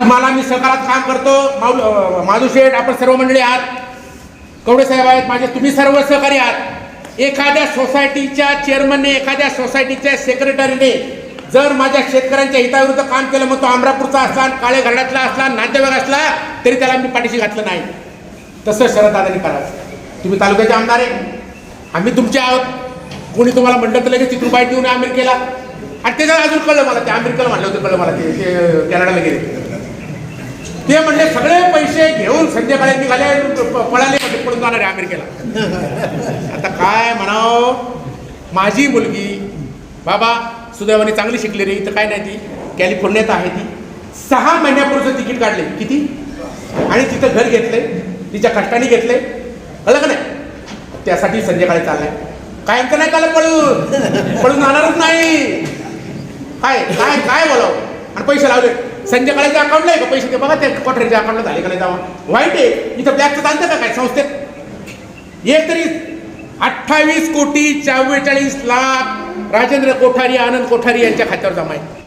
मला मी सहकारात काम करतो. माऊ अं, माधू शेठ आपण सर्व मंडळी आहात. कवडे साहेब आहेत माझे. तुम्ही सर्व सहकारी आहात. एखाद्या सोसायटीच्या चेअरमनने एखाद्या सोसायटीच्या सेक्रेटरीने जर माझ्या शेतकऱ्यांच्या हिताविरुद्ध काम केलं मग तो अमरापूरचा असला काळे घरड्यातला असला नाट्यवाग असला तरी त्याला मी पाठीशी घातलं नाही. तसं शरददादांनी करायचं. तुम्ही तालुक्याचे आमदार आहे. आम्ही तुमचे आहोत. कोणी तुम्हाला म्हणलं तर लगेच तिथून बाईट देऊन अमेरिकेला आणि त्याच्यात अजून कळलं मला ते अमेरिकेला म्हणलं होतं कळलं मला ते ते कॅनडाला गेले. ते म्हणले सगळे पैसे घेऊन संध्याकाळी निघाले प- पळाले म्हणजे पळून जाणार आहे अमेरिकेला. आता काय म्हणावं? माझी मुलगी बाबा सुदैवाने चांगली शिकली रे इथं काय नाही ती. कॅलिफोर्नियात आहे ती. सहा महिन्यापूर्वीचं तिकीट काढले. किती? आणि तिथं घर घेतले तिच्या कष्टाने घेतले कळलं का नाही? त्यासाठी संध्याकाळी चाललाय. कायमचं नाही काल पळून पळून जाणारच नाही. काय काय काय बोलावं? आणि पैसे लावले. संध्याकाळच्या अकाउंटला आहे का? पैसे ते बघा त्या कोठऱ्यांच्या अकाउंटला झाले का नाही जावा वाईट आहे. इथं ब्लॅकचं चालतं का काय? संस्थेत? एक तरी अठ्ठावीस कोटी चव्वेचाळीस लाख राजेंद्र कोठारी आनंद कोठारी यांच्या खात्यावर जमा आहे.